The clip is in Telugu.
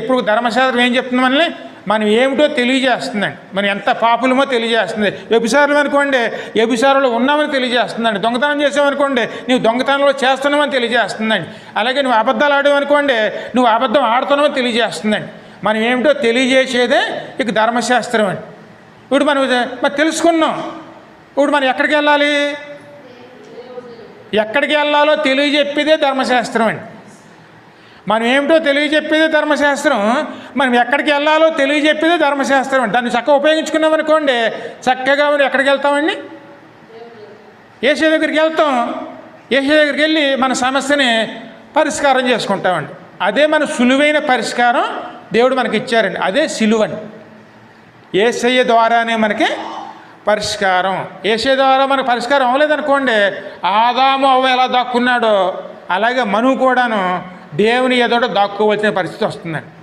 ఎప్పుడు ధర్మశాస్త్రం ఏం చెప్తుంది మనల్ని? మనం ఏమిటో తెలియజేస్తుందండి. మనం ఎంత పాపులమో తెలియజేస్తుంది. వ్యభిసారులు అనుకోండి వ్యభిసారులు ఉన్నామని తెలియజేస్తుందండి. దొంగతనం చేసామనుకోండి నువ్వు దొంగతనంలో చేస్తున్నామని తెలియజేస్తుందండి. అలాగే నువ్వు అబద్ధాలు ఆడావనుకోండి నువ్వు అబద్ధం ఆడుతున్నామని తెలియజేస్తుందండి. మనం ఏమిటో తెలియజేసేదే ఇక ధర్మశాస్త్రం అండి. ఇప్పుడు మనం మరి తెలుసుకున్నాం. ఇప్పుడు మనం ఎక్కడికి వెళ్ళాలి? ఎక్కడికి వెళ్ళాలో తెలియజెప్పేదే ధర్మశాస్త్రం అండి. మనం ఏమిటో తెలియజెప్పేదే ధర్మశాస్త్రం. మనం ఎక్కడికి వెళ్ళాలో తెలియజెప్పేదే ధర్మశాస్త్రం. అండి దాన్ని చక్కగా ఉపయోగించుకున్నాం అనుకోండి చక్కగా మనం ఎక్కడికి వెళ్తామండి ఏసీ దగ్గరికి వెళ్తాం. ఏసీ దగ్గరికి వెళ్ళి మన సమస్యని పరిష్కారం చేసుకుంటామండి అదే మన సులువైన పరిష్కారం దేవుడు మనకి ఇచ్చారండి. అదే సిలువండి ఏసయ్య ద్వారానే మనకి పరిష్కారం. ఏసే ద్వారా మనకు పరిష్కారం అవ్వలేదనుకోండి ఆదాము అవ్వ ఎలా దాక్కున్నాడో అలాగే మనువు కూడాను దేవుని ఎదుట దాక్కోవలసిన పరిస్థితి వస్తుందండి.